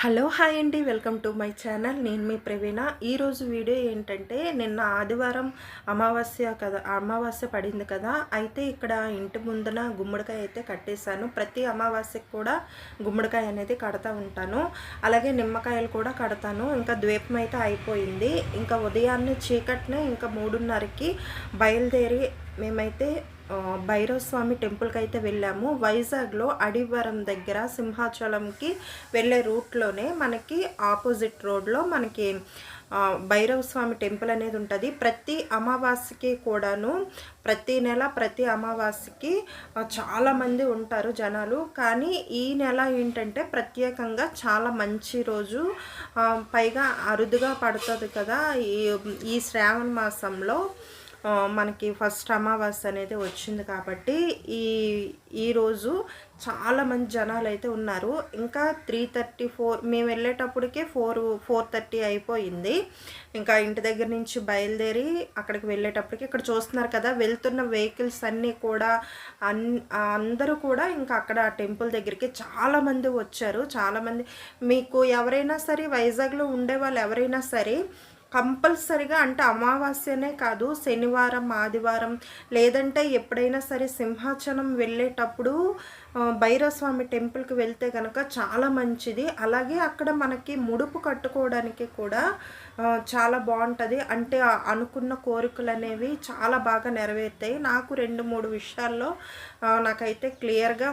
Hello hi అండి welcome to my channel. నేను మీ ప్రవీణ. ఈరోజు వీడియో ఏంటంటే నిన్న ఆదివారం అమావాస్య కదా అమావాస్య పడింది కదా అయితే ఇక్కడ ఇంటి ముందున గుమ్మడికాయ అయితే కట్టేశాను. ప్రతి అమావాస్యకి కూడా గుమ్మడికాయ అనేది కడతా ఉంటాను. అలాగే నిమ్మకాయలు కూడా కడతాను. ఇంకా ద్వీపం అయితే అయిపోయింది. ఇంకా ఉదయాన్నే చీకటినే ఇంకా మూడున్నరకి బయలుదేరి మేమైతే భైరవస్వామి భైరవ స్వామి టెంపుల్కి అయితే వెళ్ళాము. వైజాగ్లో అడివరం దగ్గర సింహాచలంకి వెళ్ళే రూట్లోనే మనకి ఆపోజిట్ రోడ్లో మనకి భైరవ స్వామి టెంపుల్ అనేది ఉంటుంది. ప్రతి అమావాస్యకి కూడాను ప్రతి నెల ప్రతి అమావాస్యకి చాలామంది ఉంటారు జనాలు. కానీ ఈ నెల ఏంటంటే ప్రత్యేకంగా చాలా మంచి రోజు. పైగా అరుదుగా పడుతుంది కదా ఈ ఈ శ్రావణ మాసంలో. మనకి ఫస్ట్ అమావాస్య అనేది వచ్చింది కాబట్టి ఈ ఈరోజు చాలా మంది జనాలు అయితే ఉన్నారు. ఇంకా త్రీ థర్టీ ఫోర్ మేము వెళ్ళేటప్పటికే ఫోర్ ఫోర్ థర్టీ అయిపోయింది. ఇంకా ఇంటి దగ్గర నుంచి బయలుదేరి అక్కడికి వెళ్ళేటప్పటికి ఇక్కడ చూస్తున్నారు కదా వెళ్తున్న వెహికల్స్ అన్నీ కూడా అన్ అందరూ కూడా ఇంకా అక్కడ టెంపుల్ దగ్గరికి చాలామంది వచ్చారు. చాలామంది మీకు ఎవరైనా సరే వైజాగ్లో ఉండే వాళ్ళు ఎవరైనా సరే కంపల్సరిగా అంటే అమావాస్యనే కాదు శనివారం ఆదివారం లేదంటే ఎప్పుడైనా సరే సింహాచలం వెళ్ళేటప్పుడు ఆ, భైరవస్వామి టెంపుల్కి వెళ్తే కనుక చాలా మంచిది. అలాగే అక్కడ మనకి ముడుపు కట్టుకోవడానికి కూడా చాలా బాగుంటుంది. అంటే అనుకున్న కోరికలు అనేవి చాలా బాగా నెరవేరుతాయి. నాకు రెండు మూడు విషయాల్లో నాకైతే క్లియర్గా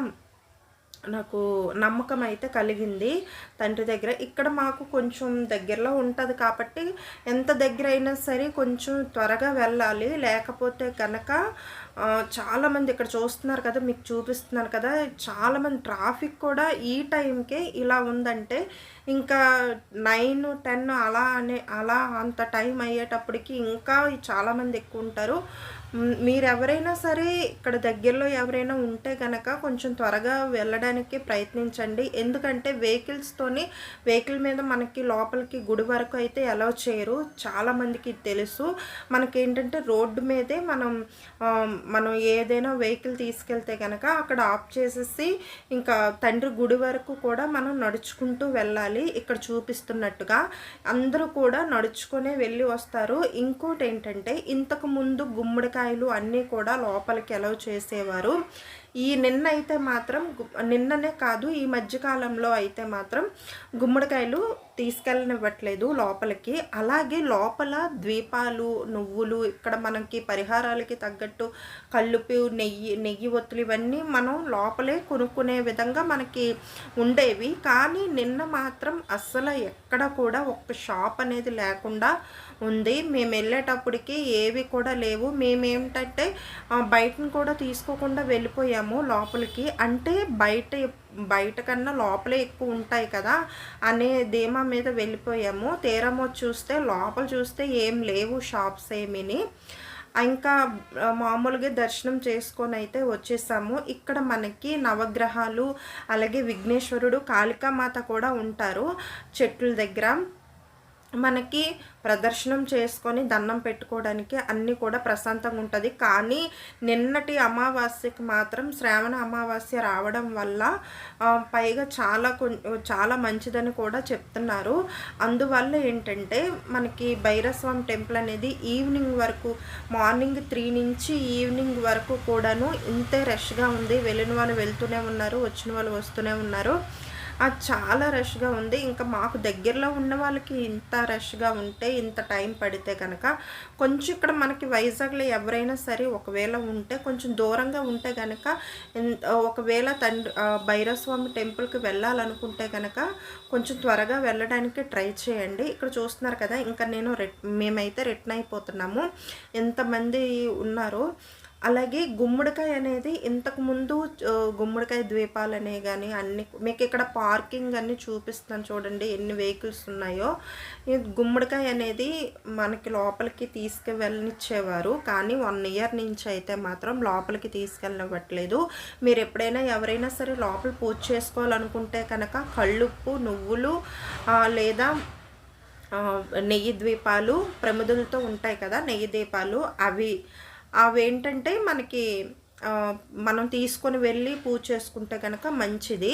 నాకు నమ్మకం అయితే కలిగింది. తండ్రి దగ్గర ఇక్కడ మాకు కొంచెం దగ్గరలో ఉంటుంది కాబట్టి ఎంత దగ్గర అయినా సరే కొంచెం త్వరగా వెళ్ళాలి. లేకపోతే కనుక చాలామంది ఇక్కడ చూస్తున్నారు కదా మీకు చూపిస్తున్నారు కదా చాలామంది ట్రాఫిక్ కూడా ఈ టైంకే ఇలా ఉందంటే ఇంకా నైన్ టెన్ అలా అనే అలా అంత టైం అయ్యేటప్పటికి ఇంకా చాలామంది ఎక్కువ ఉంటారు. మీరెవరైనా సరే ఇక్కడ దగ్గరలో ఎవరైనా ఉంటే కనుక కొంచెం త్వరగా వెళ్ళడానికి ప్రయత్నించండి. ఎందుకంటే వెహికల్స్తోని వెహికల్ మీద మనకి లోపలికి గుడి వరకు అయితే అలౌ చేయరు. చాలామందికి తెలుసు. మనకేంటంటే రోడ్డు మీదే మనం మనం ఏదైనా వెహికల్ తీసుకెళ్తే కనుక అక్కడ ఆఫ్ చేసేసి ఇంకా తండ్రి గుడి వరకు కూడా మనం నడుచుకుంటూ వెళ్ళాలి. ఇక్కడ చూపిస్తున్నట్టుగా అందరూ కూడా నడుచుకునే వెళ్ళి వస్తారు. ఇంకోటి ఏంటంటే ఇంతకు ముందు గుమ్మడికాయ మిరపకాయలు అన్నీ కూడా లోపలికి అలౌ చేసేవారు. ఈ నిన్న అయితే మాత్రం గు- నిన్ననే కాదు ఈ మధ్యకాలంలో అయితే మాత్రం గుమ్మడికాయలు తీసుకెళ్ళనివ్వట్లేదు లోపలికి. అలాగే లోపల ద్వీపాలు నువ్వులు ఇక్కడ మనకి పరిహారాలకి తగ్గట్టు కల్లుపు నెయ్యి నెయ్యి ఒత్తులు ఇవన్నీ మనం లోపలే కొనుక్కునే విధంగా మనకి ఉండేవి. కానీ నిన్న మాత్రం అస్సలు ఎక్కడ కూడా ఒక్క షాప్ అనేది లేకుండా ఉంది. మేము వెళ్ళేటప్పటికి ఏవి కూడా లేవు. మేమేమిటంటే బయటను కూడా తీసుకోకుండా వెళ్ళిపోయాము లోపలికి. అంటే బయట బయట కన్నా లోపలే ఎక్కువ ఉంటాయి కదా అనే ధీమా మీద వెళ్ళిపోయాము. తీరమో చూస్తే లోపల చూస్తే ఏం లేవు షాప్స్ ఏమీని. ఇంకా మామూలుగా దర్శనం చేసుకొని అయితే వచ్చేసాము. ఇక్కడ మనకి నవగ్రహాలు అలాగే విఘ్నేశ్వరుడు కాళికామాత కూడా ఉంటారు చెట్ల దగ్గర. మనకి ప్రదర్శనం చేసుకొని దండం పెట్టుకోవడానికి అన్నీ కూడా ప్రశాంతంగా ఉంటుంది. కానీ నిన్నటి అమావాస్యకి మాత్రం శ్రావణ అమావాస్య రావడం వల్ల పైగా చాలా కొం- చాలా మంచిదని కూడా చెప్తున్నారు. అందువల్ల ఏంటంటే మనకి భైరస్వామి టెంపుల్ అనేది ఈవినింగ్ వరకు మార్నింగ్ త్రీ నుంచి ఈవినింగ్ వరకు కూడాను ఇంతే రష్గా ఉంది. వెళ్ళిన వాళ్ళు వెళ్తూనే ఉన్నారు వచ్చిన వాళ్ళు వస్తూనే ఉన్నారు. అది చాలా రష్గా ఉంది. ఇంకా మాకు దగ్గరలో ఉన్న వాళ్ళకి ఇంత రష్గా ఉంటే ఇంత టైం పడితే కనుక కొంచెం ఇక్కడ మనకి వైజాగ్లో ఎవరైనా సరే ఒకవేళ ఉంటే కొంచెం దూరంగా ఉంటే కనుక ఒకవేళ తండ్రి భైరవస్వామి టెంపుల్కి వెళ్ళాలనుకుంటే కనుక కొంచెం త్వరగా వెళ్ళడానికి ట్రై చేయండి. ఇక్కడ చూస్తున్నారు కదా ఇంకా నేను రిట్ మేమైతే రిటర్న్ అయిపోతున్నాము. ఎంతమంది ఉన్నారో. అలాగే గుమ్మడికాయ అనేది ఇంతకుముందు గుమ్మడికాయ ద్వీపాలు అనే కానీ అన్ని మీకు ఇక్కడ పార్కింగ్ అన్ని చూపిస్తాను చూడండి ఎన్ని వెహికల్స్ ఉన్నాయో. గుమ్మడికాయ అనేది మనకి లోపలికి తీసుకువెళ్ళనిచ్చేవారు కానీ వన్ ఇయర్ నుంచి అయితే మాత్రం లోపలికి తీసుకెళ్ళవట్లేదు మీరు ఎప్పుడైనా ఎవరైనా సరే లోపల పూజ చేసుకోవాలనుకుంటే కనుక కళ్ళుప్పు నువ్వులు లేదా నెయ్యి ద్వీపాలు ప్రమిదులతో ఉంటాయి కదా నెయ్యి దీపాలు అవి అవేంటంటే మనకి మనం తీసుకొని వెళ్ళి పూజ చేసుకుంటే కనుక మంచిది.